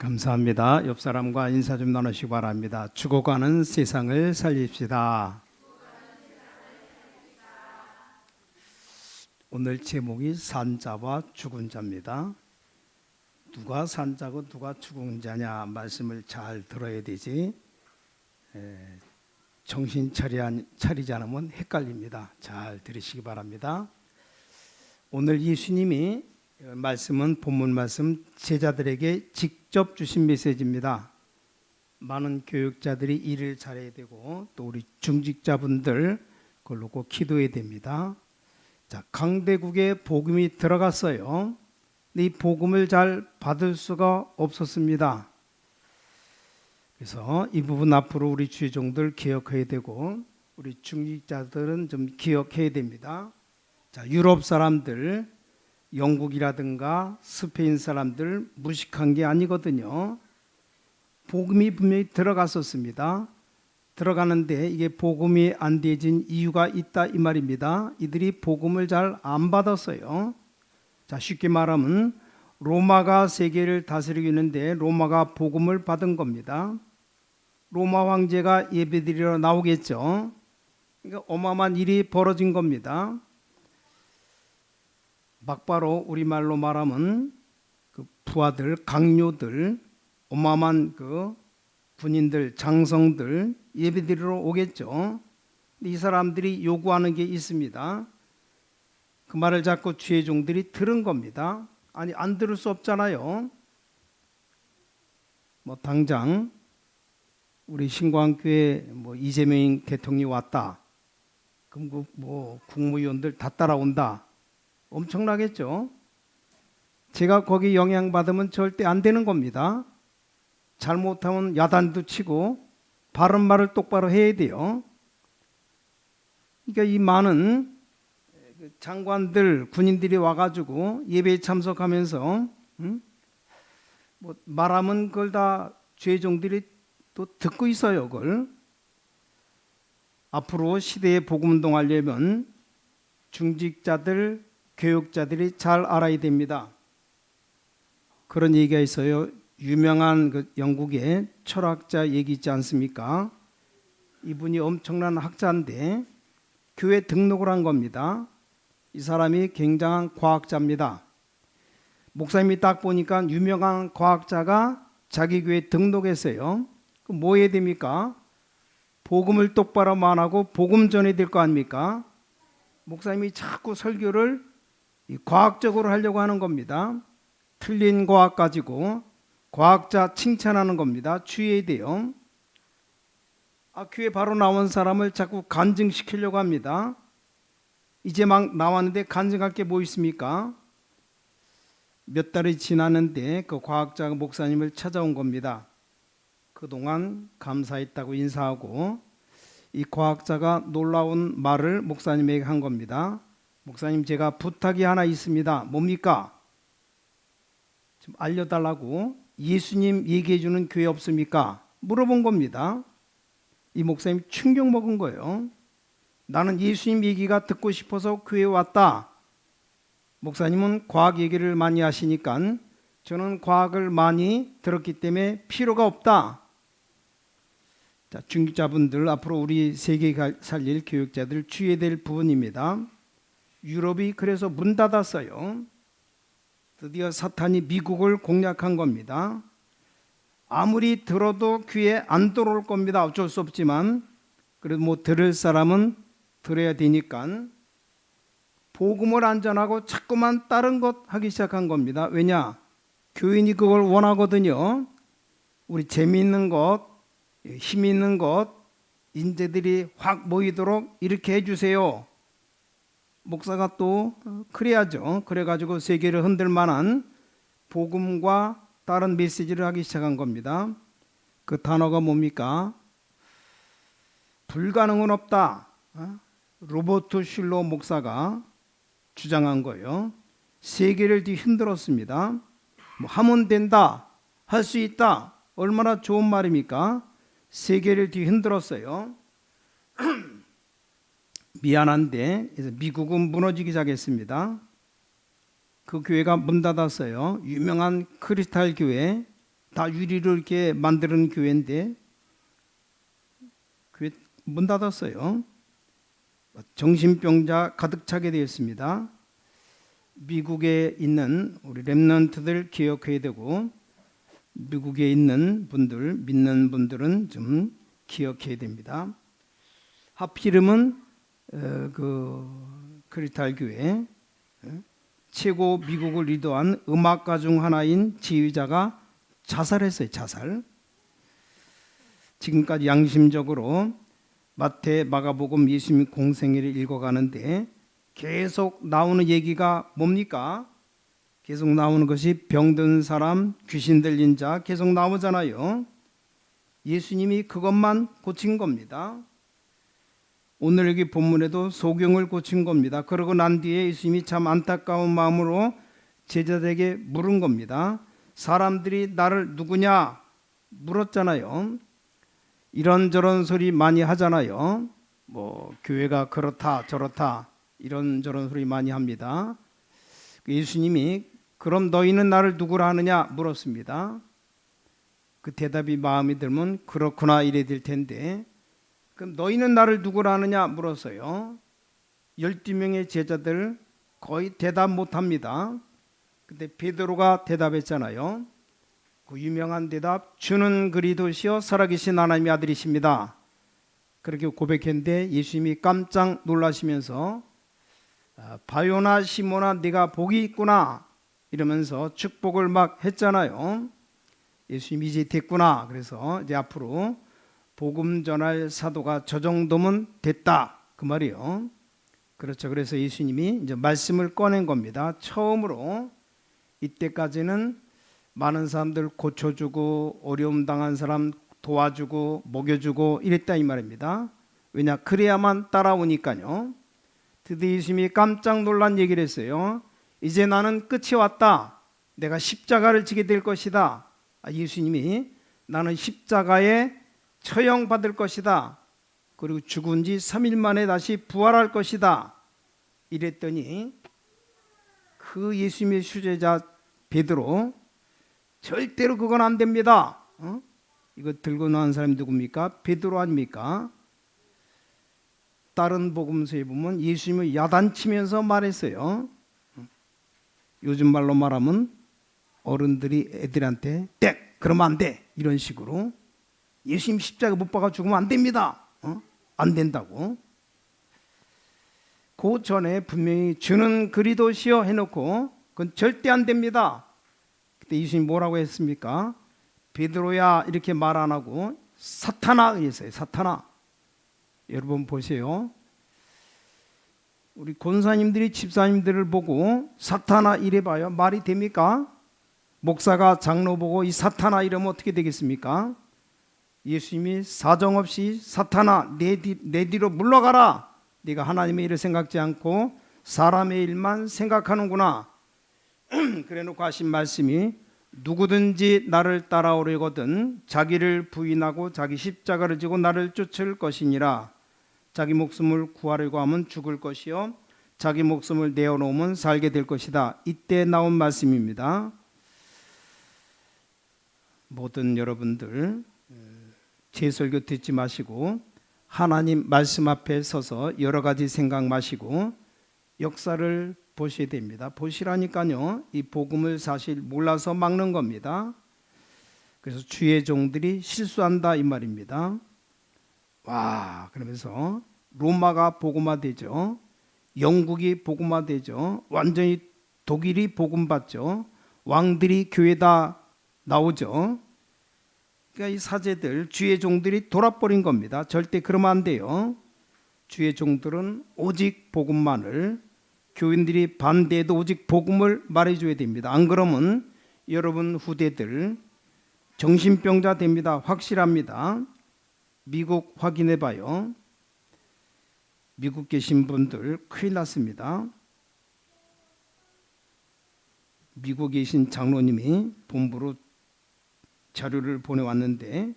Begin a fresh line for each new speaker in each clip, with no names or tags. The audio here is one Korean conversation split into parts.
감사합니다. 옆 사람과 인사 좀 나누시기 바랍니다. 죽어가는 세상을 살립시다. 오늘 제목이 산자와 죽은 자입니다. 누가 산자고 누가 죽은 자냐 말씀을 잘 들어야 되지. 에, 정신 차리, 차리지 않으면 헷갈립니다. 잘 들으시기 바랍니다. 오늘 예수님이 말씀은 본문 말씀 제자들에게 직접 주신 메시지입니다. 많은 교육자들이 일을 잘해야 되고 또 우리 중직자분들 그걸 놓고 기도해야 됩니다. 자, 강대국에 복음이 들어갔어요. 이 복음을 잘 받을 수가 없었습니다. 그래서 이 부분 앞으로 우리 주의종들 기억해야 되고 우리 중직자들은 좀 기억해야 됩니다. 자, 유럽 사람들, 영국이라든가 스페인 사람들 무식한 게 아니거든요. 복음이 분명히 들어갔었습니다. 들어가는데 이게 복음이 안 되진 이유가 있다 이 말입니다. 이들이 복음을 잘 안 받았어요. 자, 쉽게 말하면 로마가 세계를 다스리고 있는데 로마가 복음을 받은 겁니다. 로마 황제가 예배드리러 나오겠죠. 그러니까 어마어마한 일이 벌어진 겁니다. 막바로 우리말로 말하면 그 부하들, 강요들, 어마어마한 그 군인들, 장성들 예배드리러 오겠죠. 이 사람들이 요구하는 게 있습니다. 그 말을 자꾸 주의 종들이 들은 겁니다. 아니 안 들을 수 없잖아요. 뭐 당장 우리 신광교회 뭐 이재명 대통령이 왔다. 그럼 그뭐 국무위원들 다 따라온다. 엄청나겠죠. 제가 거기 영향받으면 절대 안 되는 겁니다. 잘못하면 야단도 치고 바른 말을 똑바로 해야 돼요. 그러니까 이 많은 그 장관들, 군인들이 와가지고 예배에 참석하면서 음? 뭐 말하면 그걸 다 죄종들이 또 듣고 있어요. 그걸 앞으로 시대에 복음 운동하려면 중직자들, 교육자들이 잘 알아야 됩니다. 그런 얘기가 있어요. 유명한 그 영국의 철학자 얘기 있지 않습니까? 이분이 엄청난 학자인데 교회 등록을 한 겁니다. 이 사람이 굉장한 과학자입니다. 목사님이 딱 보니까 유명한 과학자가 자기 교회 등록했어요. 그럼 뭐 해야 됩니까? 복음을 똑바로 말하고 복음 전해야 될 거 아닙니까? 목사님이 자꾸 설교를 과학적으로 하려고 하는 겁니다. 틀린 과학 가지고 과학자 칭찬하는 겁니다. 주의해야 돼요. 아, 교회 바로 나온 사람을 자꾸 간증시키려고 합니다. 이제 막 나왔는데 간증할 게 뭐 있습니까? 몇 달이 지났는데 그 과학자 목사님을 찾아온 겁니다. 그동안 감사했다고 인사하고 이 과학자가 놀라운 말을 목사님에게 한 겁니다. 목사님 제가 부탁이 하나 있습니다. 뭡니까? 좀 알려달라고 예수님 얘기해 주는 교회 없습니까? 물어본 겁니다. 이 목사님 충격 먹은 거예요. 나는 예수님 얘기가 듣고 싶어서 교회에 왔다. 목사님은 과학 얘기를 많이 하시니까 저는 과학을 많이 들었기 때문에 필요가 없다. 자, 중직자분들 앞으로 우리 세계 살릴 교육자들 주의해야 될 부분입니다. 유럽이 그래서 문 닫았어요. 드디어 사탄이 미국을 공략한 겁니다. 아무리 들어도 귀에 안 들어올 겁니다. 어쩔 수 없지만 그래도 뭐 들을 사람은 들어야 되니까 복음을 안전하고 자꾸만 다른 것 하기 시작한 겁니다. 왜냐? 교인이 그걸 원하거든요. 우리 재미있는 것, 힘 있는 것, 인재들이 확 모이도록 이렇게 해주세요. 목사가 또 그래야죠. 그래가지고 세계를 흔들 만한 복음과 다른 메시지를 하기 시작한 겁니다. 그 단어가 뭡니까? 불가능은 없다. 어? 로버트 슐로 목사가 주장한 거예요. 세계를 뒤 흔들었습니다. 뭐 하면 된다. 할 수 있다. 얼마나 좋은 말입니까? 세계를 뒤 흔들었어요. 미안한데 미국은 무너지기 시작했습니다. 그 교회가 문 닫았어요. 유명한 크리스탈 교회 다 유리로 이렇게 만드는 교회인데 교회 문 닫았어요. 정신병자 가득 차게 되었습니다. 미국에 있는 우리 렘넌트들 기억해야 되고 미국에 있는 분들 믿는 분들은 좀 기억해야 됩니다. 하필이면 어, 그 크리탈 교회 어, 최고 미국을 리더한 음악가 중 하나인 지휘자가 자살했어요. 자살. 지금까지 양심적으로 마태, 마가복음, 예수님 공생애를 읽어가는데 계속 나오는 얘기가 뭡니까? 계속 나오는 것이 병든 사람, 귀신 들린 자 계속 나오잖아요. 예수님이 그것만 고친 겁니다. 오늘 여기 본문에도 소경을 고친 겁니다. 그러고 난 뒤에 예수님이 참 안타까운 마음으로 제자들에게 물은 겁니다. 사람들이 나를 누구냐 물었잖아요. 이런저런 소리 많이 하잖아요. 뭐 교회가 그렇다 저렇다 이런저런 소리 많이 합니다. 예수님이 그럼 너희는 나를 누구라 하느냐 물었습니다. 그 대답이 마음에 들면 그렇구나 이래 될 텐데 그럼 너희는 나를 누구라 하느냐 물었어요. 12명의 제자들 거의 대답 못 합니다. 근데 베드로가 대답했잖아요. 그 유명한 대답 주는 그리도시요 살아계신 하나님의 아들이십니다. 그렇게 고백했는데 예수님이 깜짝 놀라시면서 아, 바요나 시모나 네가 복이 있구나 이러면서 축복을 막 했잖아요. 예수님 이제 됐구나. 그래서 이제 앞으로 복음 전할 사도가 저 정도면 됐다 그 말이요. 그렇죠. 그래서 예수님이 이제 말씀을 꺼낸 겁니다. 처음으로 이때까지는 많은 사람들 고쳐주고 어려움 당한 사람 도와주고 먹여주고 이랬다 이 말입니다. 왜냐 그래야만 따라오니까요. 드디어 예수님이 깜짝 놀란 얘기를 했어요. 이제 나는 끝이 왔다. 내가 십자가를 지게 될 것이다. 아, 예수님이 나는 십자가에 처형받을 것이다. 그리고 죽은 지 3일 만에 다시 부활할 것이다. 이랬더니 그 예수님의 수제자 베드로 절대로 그건 안 됩니다. 어? 이거 들고 나온 사람이 누굽니까? 베드로 아닙니까? 다른 복음서에 보면 예수님을 야단치면서 말했어요. 요즘 말로 말하면 어른들이 애들한테 땡 그러면 안 돼 이런 식으로 예수님 십자가 못 박아 죽으면 안 됩니다. 어? 안 된다고. 그 전에 분명히 주는 그리도시여 해놓고 그건 절대 안 됩니다. 그때 예수님 뭐라고 했습니까? 베드로야 이렇게 말 안 하고 사탄아 그랬어요. 사탄아. 여러분 보세요. 우리 권사님들이 집사님들을 보고 사탄아 이래봐요. 말이 됩니까? 목사가 장로 보고 이 사탄아 이러면 어떻게 되겠습니까? 예수님이 사정없이 사탄아 내, 뒤, 내 뒤로 물러가라. 네가 하나님의 일을 생각지 않고 사람의 일만 생각하는구나. 그래 놓고 하신 말씀이 누구든지 나를 따라오려거든 자기를 부인하고 자기 십자가를 지고 나를 쫓을 것이니라. 자기 목숨을 구하려고 하면 죽을 것이요 자기 목숨을 내어놓으면 살게 될 것이다. 이때 나온 말씀입니다. 모든 여러분들 제 설교 듣지 마시고 하나님 말씀 앞에 서서 여러 가지 생각 마시고 역사를 보셔야 됩니다. 보시라니까요. 이 복음을 사실 몰라서 막는 겁니다. 그래서 주의 종들이 실수한다 이 말입니다. 와, 그러면서 로마가 복음화되죠. 영국이 복음화되죠. 완전히 독일이 복음 받죠. 왕들이 교회다 나오죠. 그러니까 이 사제들 주의 종들이 돌아버린 겁니다. 절대 그러면 안 돼요. 주의 종들은 오직 복음만을 교인들이 반대해도 오직 복음을 말해줘야 됩니다. 안 그러면 여러분 후대들 정신병자 됩니다. 확실합니다. 미국 확인해 봐요. 미국 계신 분들 큰일 났습니다. 미국에 계신 장로님이 본부로 자료를 보내왔는데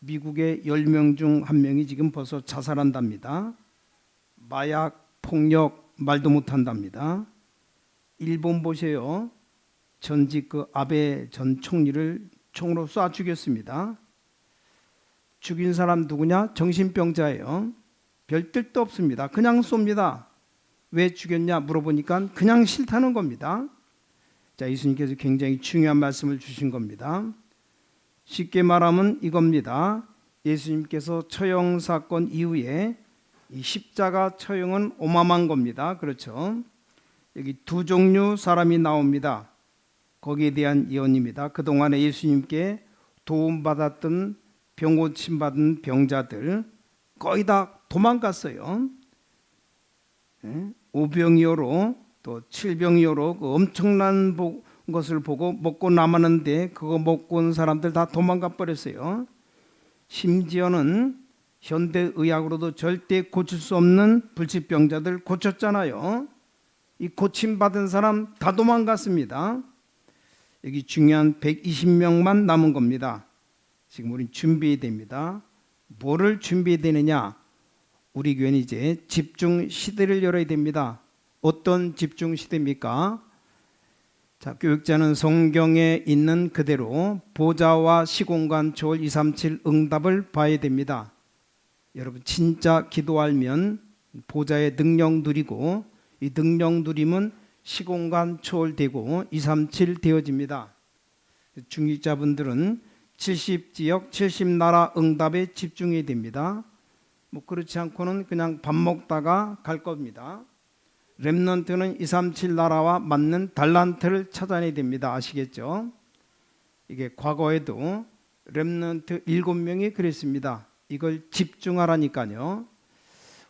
미국의 10명 중한 명이 지금 벌써 자살한답니다. 마약, 폭력 말도 못한답니다. 일본 보세요. 전직 그 아베 전 총리를 총으로 쏴 죽였습니다. 죽인 사람 누구냐? 정신병자예요. 별 뜻도 없습니다. 그냥 쏩니다. 왜 죽였냐 물어보니까 그냥 싫다는 겁니다. 자, 예수님께서 굉장히 중요한 말씀을 주신 겁니다. 쉽게 말하면 이겁니다. 예수님께서 처형 사건 이후에 이 십자가 처형은 어마어마한 겁니다. 그렇죠? 여기 두 종류 사람이 나옵니다. 거기에 대한 예언입니다. 그동안에 예수님께 도움받았던 병 고침 받은 병자들 거의 다 도망갔어요. 예? 오병이어로 또 칠병이어로 그 엄청난 보- 것을 보고 먹고 남았는데 그거 먹고 온 사람들 다 도망가 버렸어요. 심지어는 현대 의학으로도 절대 고칠 수 없는 불치병자들 고쳤잖아요. 이 고침 받은 사람 다 도망갔습니다. 여기 중요한 120명만 남은 겁니다. 지금 우리 준비해야 됩니다. 뭐를 준비해야 되느냐? 우리 교회는 이제 집중 시대를 열어야 됩니다. 어떤 집중 시대입니까? 자, 교육자는 성경에 있는 그대로 보좌와 시공간 초월 237 응답을 봐야 됩니다. 여러분 진짜 기도하면 보좌의 능력 누리고 이 능력 누리면 시공간 초월되고 237 되어집니다. 중직자분들은 70 지역 70 나라 응답에 집중해야 됩니다. 뭐 그렇지 않고는 그냥 밥 먹다가 갈 겁니다. 렘넌트는 237 나라와 맞는 달란트를 찾아내야 됩니다. 아시겠죠? 이게 과거에도 렘넌트 7명이 그랬습니다. 이걸 집중하라니까요.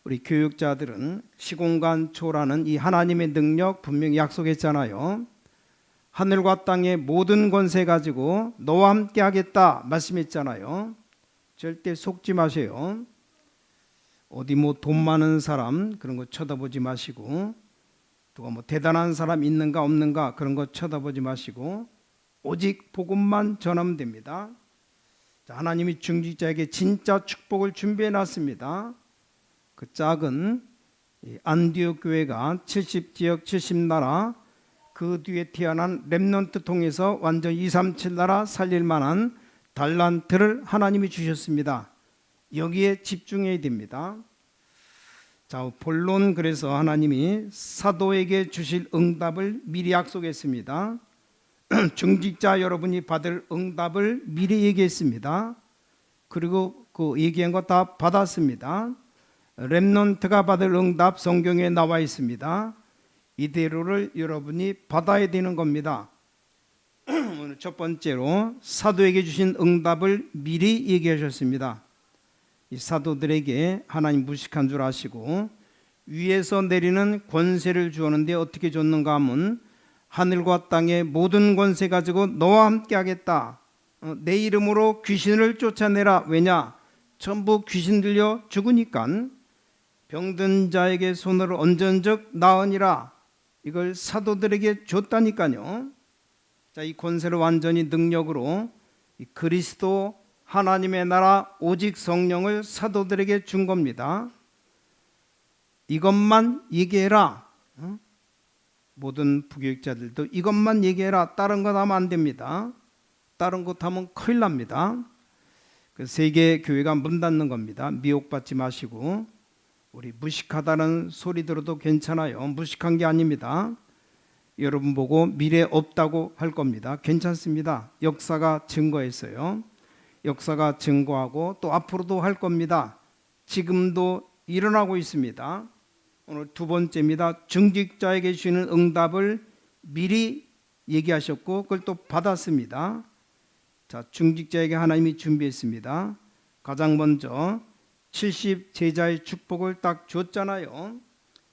우리 교육자들은 시공간 초라는 이 하나님의 능력 분명히 약속했잖아요. 하늘과 땅의 모든 권세 가지고 너와 함께 하겠다 말씀했잖아요. 절대 속지 마세요. 어디 뭐 돈 많은 사람 그런 거 쳐다보지 마시고 누가 뭐 대단한 사람 있는가 없는가 그런 거 쳐다보지 마시고 오직 복음만 전하면 됩니다. 자, 하나님이 중직자에게 진짜 축복을 준비해 놨습니다. 그 작은 이 안디옥 교회가 70 지역 70 나라 그 뒤에 태어난 렘넌트 통해서 완전 237 나라 살릴 만한 달란트를 하나님이 주셨습니다. 여기에 집중해야 됩니다. 자, 본론 그래서 하나님이 사도에게 주실 응답을 미리 약속했습니다. 중직자 여러분이 받을 응답을 미리 얘기했습니다. 그리고 그 얘기한 거 다 받았습니다. 렘넌트가 받을 응답 성경에 나와 있습니다. 이대로를 여러분이 받아야 되는 겁니다. 첫 번째로 사도에게 주신 응답을 미리 얘기하셨습니다. 이 사도들에게 하나님 무식한 줄 아시고 위에서 내리는 권세를 주었는데 어떻게 줬는가 하면 하늘과 땅의 모든 권세 가지고 너와 함께 하겠다. 어, 내 이름으로 귀신을 쫓아내라. 왜냐? 전부 귀신 들려 죽으니까 병든 자에게 손을 얹은 적 나으니라. 이걸 사도들에게 줬다니까요. 자, 이 권세를 완전히 능력으로 이 그리스도 하나님의 나라 오직 성령을 사도들에게 준 겁니다. 이것만 얘기해라. 어? 모든 부교육자들도 이것만 얘기해라. 다른 것 하면 안 됩니다. 다른 것 하면 큰일 납니다. 그 세계 교회가 문 닫는 겁니다. 미혹받지 마시고 우리 무식하다는 소리 들어도 괜찮아요. 무식한 게 아닙니다. 여러분 보고 미래 없다고 할 겁니다. 괜찮습니다. 역사가 증거했어요. 역사가 증거하고 또 앞으로도 할 겁니다. 지금도 일어나고 있습니다. 오늘 두 번째입니다. 중직자에게 주시는 응답을 미리 얘기하셨고 그걸 또 받았습니다. 자, 중직자에게 하나님이 준비했습니다. 가장 먼저 70 제자의 축복을 딱 줬잖아요.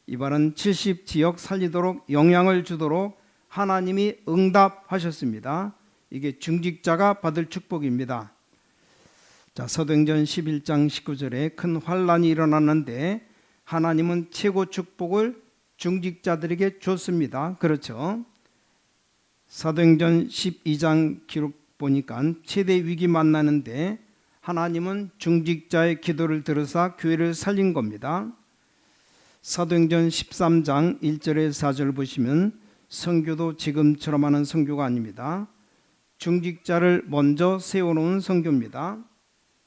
이번은 70 지역 살리도록 영향을 주도록 하나님이 응답하셨습니다. 이게 중직자가 받을 축복입니다. 자, 서도행전 11장 19절에 큰 환란이 일어났는데 하나님은 최고 축복을 중직자들에게 줬습니다. 그렇죠? 사도행전 12장 기록 보니까 최대 위기 만나는데 하나님은 중직자의 기도를 들으사 교회를 살린 겁니다. 사도행전 13장 1절에 4절 보시면 성교도 지금처럼 하는 성교가 아닙니다. 중직자를 먼저 세워놓은 성교입니다.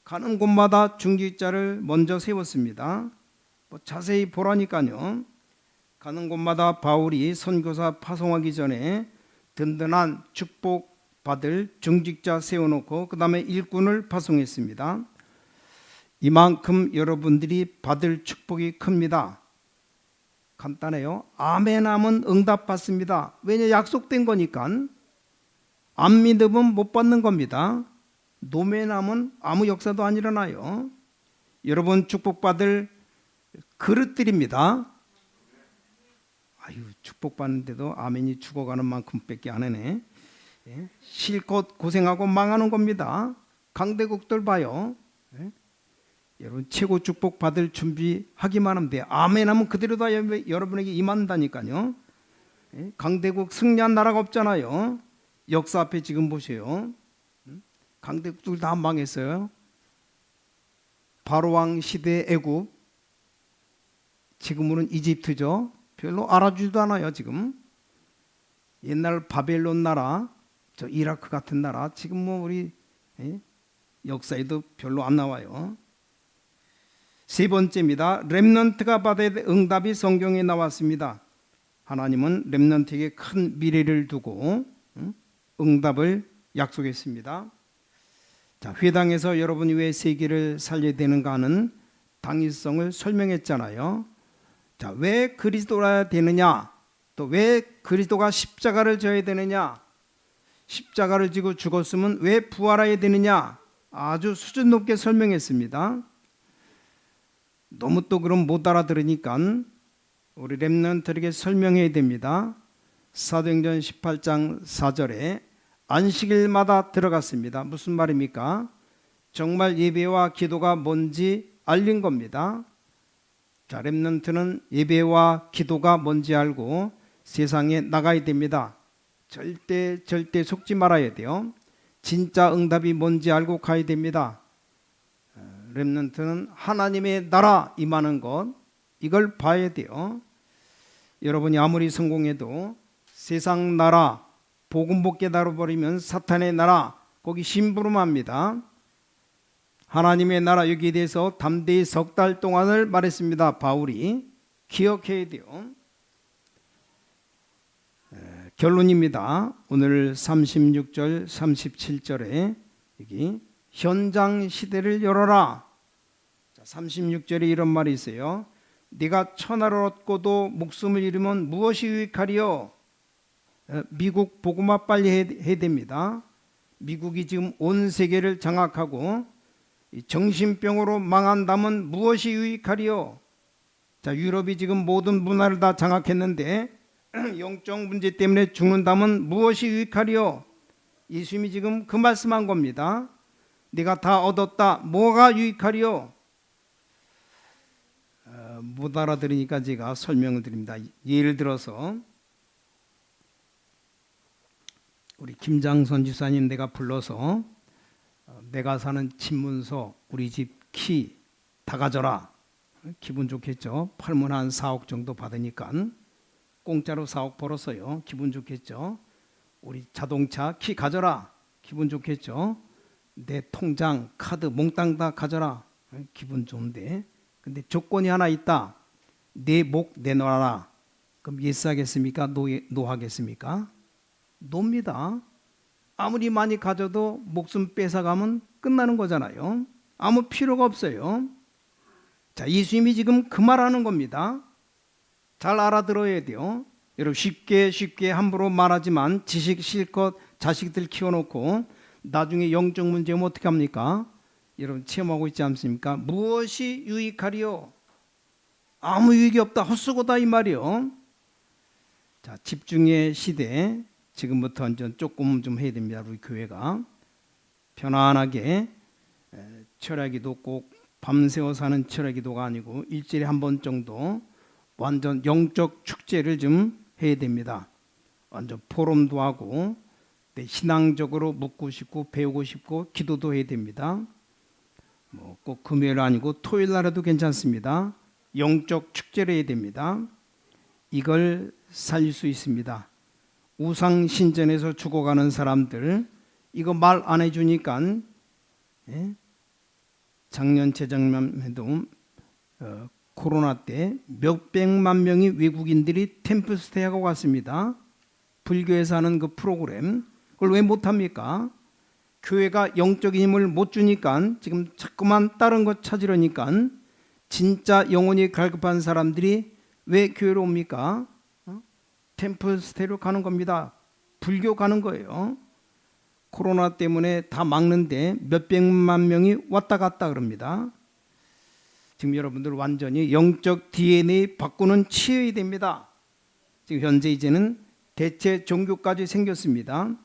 가는 곳마다 중직자를 먼저 세웠습니다. 뭐 자세히 보라니까요. 가는 곳마다 바울이 선교사 파송하기 전에 든든한 축복 받을 중직자 세워놓고 그 다음에 일꾼을 파송했습니다. 이만큼 여러분들이 받을 축복이 큽니다. 간단해요. 아멘하면 응답 받습니다. 왜냐 약속된 거니까. 안 믿으면 못 받는 겁니다. 노멘하면 아무 역사도 안 일어나요. 여러분 축복받을 그릇들입니다. 아유 축복받는데도 아멘이 죽어가는 만큼밖에 안 하네. 예? 실컷 고생하고 망하는 겁니다. 강대국들 봐요. 예? 여러분 최고 축복 받을 준비하기만 하면 돼요. 아멘하면 그대로 다 여- 여러분에게 임한다니까요. 예? 강대국 승리한 나라가 없잖아요. 역사 앞에 지금 보세요. 음? 강대국들 다 망했어요. 바로왕 시대 애굽 지금은 이집트죠. 별로 알아주지도 않아요 지금. 옛날 바벨론 나라, 저 이라크 같은 나라 지금 뭐 우리 예? 역사에도 별로 안 나와요. 세 번째입니다. 렘넌트가 받아야 될 응답이 성경에 나왔습니다. 하나님은 렘넌트에게 큰 미래를 두고 응? 응답을 약속했습니다. 자, 회당에서 여러분이 왜 세계를 살려야 되는가 하는 당위성을 설명했잖아요. 자, 왜 그리스도라 되느냐? 또 왜 그리스도가 십자가를 져야 되느냐? 십자가를 지고 죽었으면 왜 부활해야 되느냐? 아주 수준 높게 설명했습니다. 너무 또 그럼 못 알아들으니까 우리 렘넌트에게 설명해야 됩니다. 사도행전 18장 4절에 안식일마다 들어갔습니다. 무슨 말입니까? 정말 예배와 기도가 뭔지 알린 겁니다. 자, 렘넌트는 예배와 기도가 뭔지 알고 세상에 나가야 됩니다. 절대 절대 속지 말아야 돼요. 진짜 응답이 뭔지 알고 가야 됩니다. 어, 렘넌트는 하나님의 나라 임하는 것 이걸 봐야 돼요. 여러분이 아무리 성공해도 세상 나라 복음 못 깨달아 버리면 사탄의 나라 거기 심부름합니다. 하나님의 나라 여기에 대해서 담대히 석 달 동안을 말했습니다. 바울이 기억해야 돼요. 에, 결론입니다. 오늘 36절, 37절에 여기 현장 시대를 열어라. 자, 36절에 이런 말이 있어요. 네가 천하를 얻고도 목숨을 잃으면 무엇이 유익하리요? 에, 미국 복음화 빨리 해- 해야 됩니다. 미국이 지금 온 세계를 장악하고 이 정신병으로 망한다면 무엇이 유익하리요? 자, 유럽이 지금 모든 문화를 다 장악했는데 영적 문제 때문에 죽는다면 무엇이 유익하리요? 예수님이 지금 그 말씀한 겁니다. 네가 다 얻었다. 뭐가 유익하리요? 어, 못 알아들으니까 제가 설명을 드립니다. 예를 들어서 우리 김장선 지사님 내가 불러서 어, 내가 사는 집문서 우리 집 키 다 가져라. 기분 좋겠죠? 팔면 한 4억 정도 받으니까 공짜로 4억 벌었어요. 기분 좋겠죠? 우리 자동차 키 가져라. 기분 좋겠죠? 내 통장 카드 몽땅 다 가져라. 어, 기분 좋은데. 근데 조건이 하나 있다. 내 목 내놔라. 그럼 예스 하겠습니까? 노, 노 하겠습니까 놉니다 아무리 많이 가져도 목숨 뺏어가면 끝나는 거잖아요. 아무 필요가 없어요. 자, 예수님이 지금 그 말하는 겁니다. 잘 알아들어야 돼요. 여러분 쉽게 쉽게 함부로 말하지만 지식 실컷 자식들 키워놓고 나중에 영적 문제면 어떻게 합니까? 여러분 체험하고 있지 않습니까? 무엇이 유익하리요? 아무 유익이 없다. 헛수고다 이 말이요. 자, 집중의 시대 지금부터 이제 조금 좀 해야 됩니다. 우리 교회가 편안하게 에, 철야기도 꼭 밤새워 사는 철야기도가 아니고 일주일에 한 번 정도 완전 영적 축제를 좀 해야 됩니다. 완전 포럼도 하고 네, 신앙적으로 묻고 싶고 배우고 싶고 기도도 해야 됩니다. 뭐 꼭 금요일 아니고 토요일 날에도 괜찮습니다. 영적 축제를 해야 됩니다. 이걸 살릴 수 있습니다. 우상 신전에서 죽어가는 사람들 이거 말 안 해주니까 예? 작년 재작년에도 어, 코로나 때 몇백만 명의 외국인들이 템플스테이하고 갔습니다. 불교에서 하는 그 프로그램 그걸 왜 못합니까? 교회가 영적인 힘을 못 주니까 지금 자꾸만 다른 것 찾으려니까 진짜 영혼이 갈급한 사람들이 왜 교회로 옵니까? 어? 템플스테이로 가는 겁니다. 불교 가는 거예요. 코로나 때문에 다 막는데 몇백만 명이 왔다 갔다 그럽니다. 지금 여러분들 완전히 영적 DNA 바꾸는 치여야 됩니다. 지금 현재 이제는 대체 종교까지 생겼습니다.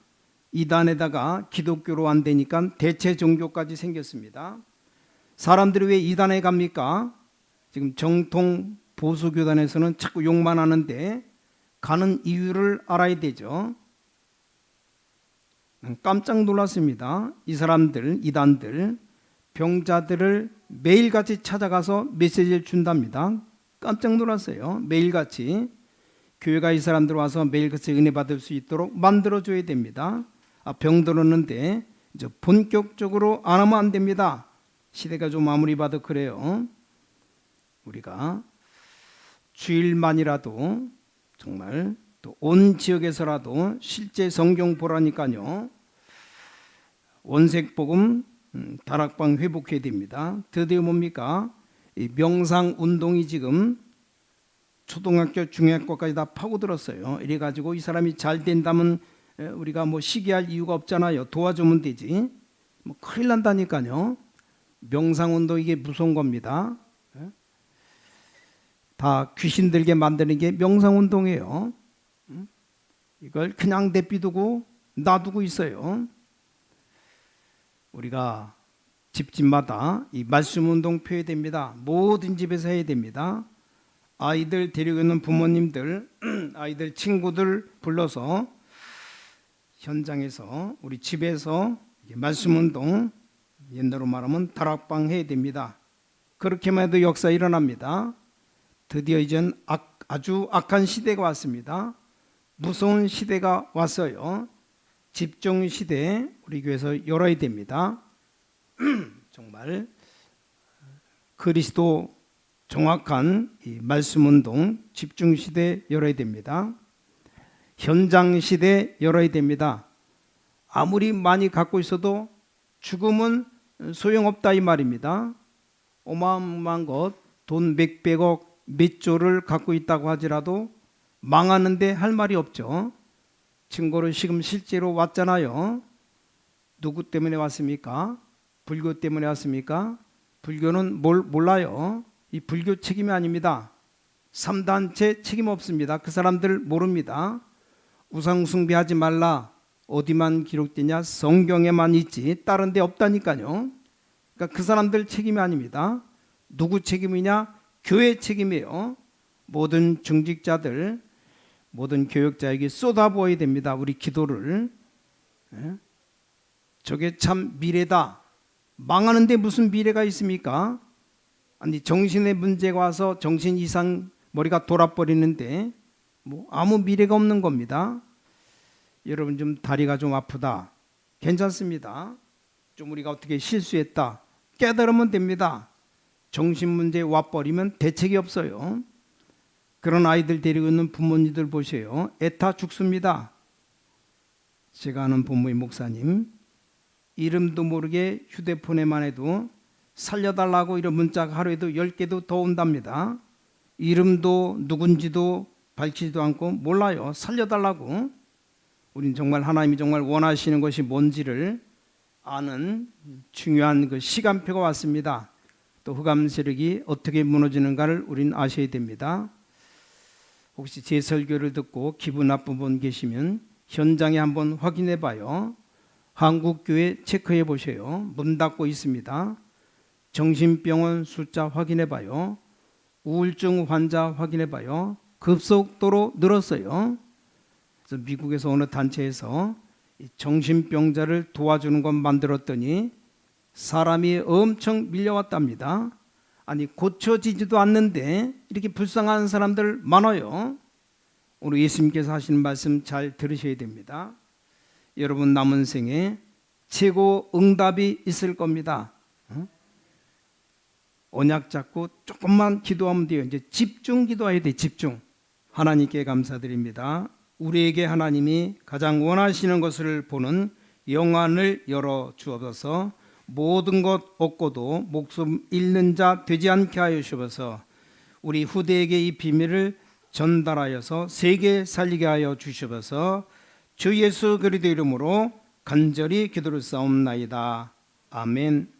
이단에다가 기독교로 안 되니까 대체 종교까지 생겼습니다. 사람들이 왜 이단에 갑니까? 지금 정통 보수 교단에서는 자꾸 욕만 하는데 가는 이유를 알아야 되죠. 깜짝 놀랐습니다. 이 사람들, 이단들, 병자들을 매일같이 찾아가서 메시지를 준답니다. 깜짝 놀랐어요. 매일같이. 교회가 이 사람들 와서 매일같이 은혜 받을 수 있도록 만들어줘야 됩니다. 아, 병 들었는데 이제 본격적으로 안 하면 안 됩니다. 시대가 좀 아무리 봐도 그래요. 우리가 주일만이라도 정말 또 온 지역에서라도 실제 성경 보라니까요. 원색 복음 음, 다락방 회복해야 됩니다. 드디어 뭡니까? 이 명상 운동이 지금 초등학교, 중학교까지 다 파고들었어요. 이래 가지고 이 사람이 잘 된다면 에, 우리가 뭐 시기할 이유가 없잖아요. 도와주면 되지. 뭐 큰일 난다니까요. 명상 운동 이게 무서운 겁니다. 예? 다 귀신 들게 만드는 게 명상 운동이에요. 음? 이걸 그냥 내비두고 놔두고 있어요. 우리가 집집마다 이 말씀 운동 펴야 됩니다. 모든 집에서 해야 됩니다. 아이들 데리고 있는 부모님들, 아이들 친구들 불러서 현장에서 우리 집에서 말씀 운동 옛날로 말하면 다락방 해야 됩니다. 그렇게만 해도 역사 일어납니다. 드디어 이젠 악, 아주 악한 시대가 왔습니다. 무서운 시대가 왔어요. 집중 시대 우리 교회에서 열어야 됩니다. 정말 그리스도 정확한 이 말씀 운동 집중 시대 열어야 됩니다. 현장 시대 열어야 됩니다. 아무리 많이 갖고 있어도 죽음은 소용없다 이 말입니다. 어마어마한 것, 돈 몇백억, 몇 조를 갖고 있다고 하지라도 망하는데 할 말이 없죠. 증거로 지금 실제로 왔잖아요. 누구 때문에 왔습니까? 불교 때문에 왔습니까? 불교는 뭘 몰라요. 이 불교 책임이 아닙니다. 3단체 책임 없습니다. 그 사람들 모릅니다. 우상 숭배하지 말라. 어디만 기록되냐? 성경에만 있지. 다른 데 없다니까요. 그러니까 그 사람들 책임이 아닙니다. 누구 책임이냐? 교회 책임이에요. 모든 중직자들, 모든 교역자에게 쏟아부어야 됩니다. 우리 기도를. 예? 저게 참 미래다. 망하는데 무슨 미래가 있습니까? 아니 정신의 문제가 와서 정신 이상 머리가 돌아버리는데 뭐 아무 미래가 없는 겁니다. 여러분 좀 다리가 좀 아프다. 괜찮습니다. 좀 우리가 어떻게 실수했다. 깨달으면 됩니다. 정신 문제 와버리면 대책이 없어요. 그런 아이들 데리고 있는 부모님들 보세요. 애타 죽습니다. 제가 아는 부모의 목사님 이름도 모르게 휴대폰에만 해도 살려달라고 이런 문자가 하루에도 10개도 더 온답니다. 이름도 누군지도 밝히지도 않고 몰라요. 살려달라고. 우린 정말 하나님이 정말 원하시는 것이 뭔지를 아는 중요한 그 시간표가 왔습니다. 또 흑암 세력이 어떻게 무너지는가를 우린 아셔야 됩니다. 혹시 제 설교를 듣고 기분 나쁜 분 계시면 현장에 한번 확인해 봐요. 한국 교회 체크해 보세요. 문 닫고 있습니다. 정신병원 숫자 확인해 봐요. 우울증 환자 확인해 봐요. 급속도로 늘었어요. 그래서 미국에서 어느 단체에서 이 정신병자를 도와주는 것 만들었더니 사람이 엄청 밀려왔답니다. 아니 고쳐지지도 않는데 이렇게 불쌍한 사람들 많아요. 오늘 예수님께서 하시는 말씀 잘 들으셔야 됩니다. 여러분 남은 생에 최고 응답이 있을 겁니다. 어? 언약 잡고 조금만 기도하면 돼요. 이제 집중 기도해야 돼. 집중. 하나님께 감사드립니다. 우리에게 하나님이 가장 원하시는 것을 보는 영안을 열어 주옵소서. 모든 것 얻고도 목숨 잃는 자 되지 않게 하여 주옵소서. 우리 후대에게 이 비밀을 전달하여서 세계 살리게 하여 주시옵소서. 주 예수 그리스도 이름으로 간절히 기도를 싸움나이다. 아멘.